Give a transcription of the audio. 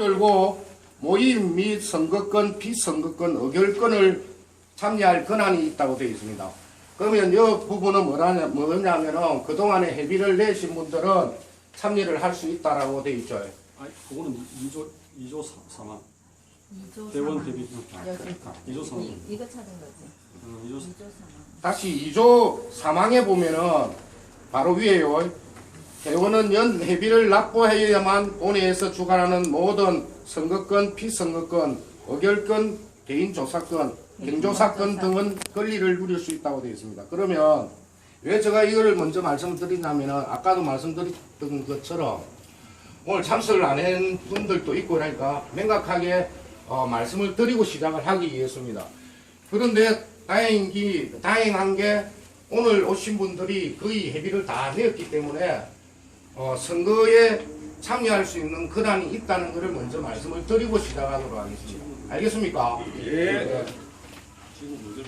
열고 모임 및 선거권, 비선거권, 의결권을 참여할 권한이 있다고 되어 있습니다. 그러면 이 부분은 뭐라냐, 뭐냐면은 그동안에 회비를 내신 분들은 참여를 할 수 있다라고 되어 있죠. 아니 그거는 2조 2조 3만 2조 대원 4만. 대비 여기 2조 3만 이, 이거 찾은 거지. 어, 2조 2조 4만. 다시 2조 사망에 보면은 바로 위에요. 대원은 연 회비를 납부해야만 본회에서 주관하는 모든 선거권, 피선거권, 의결권, 개인조사권, 경조사권 등은 권리를 누릴 수 있다고 되어 있습니다. 그러면 왜 제가 이걸 먼저 말씀드리냐면은 아까도 말씀드렸던 것처럼 오늘 참석을 안 한 분들도 있고 그러니까 명확하게 어, 말씀을 드리고 시작을 하기 위해서입니다. 그런데 다행히 다행한 게 오늘 오신 분들이 거의 회비를 다 내었기 때문에 어, 선거에 참여할 수 있는 권한이 있다는 것을 먼저 말씀을 드리고 시작하도록 하겠습니다. 알겠습니까? 예. 문제